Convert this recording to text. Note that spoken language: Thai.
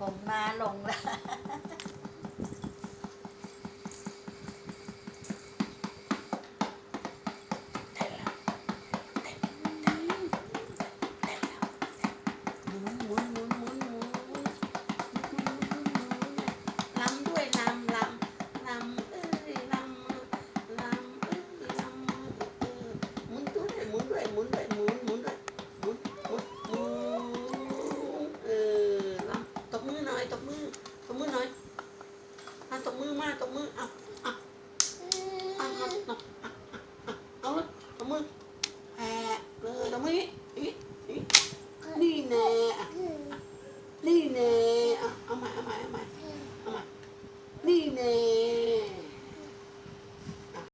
ผมมาลงแล้ว มือตบมือหน่อยมาตบมือมากตบมือเอา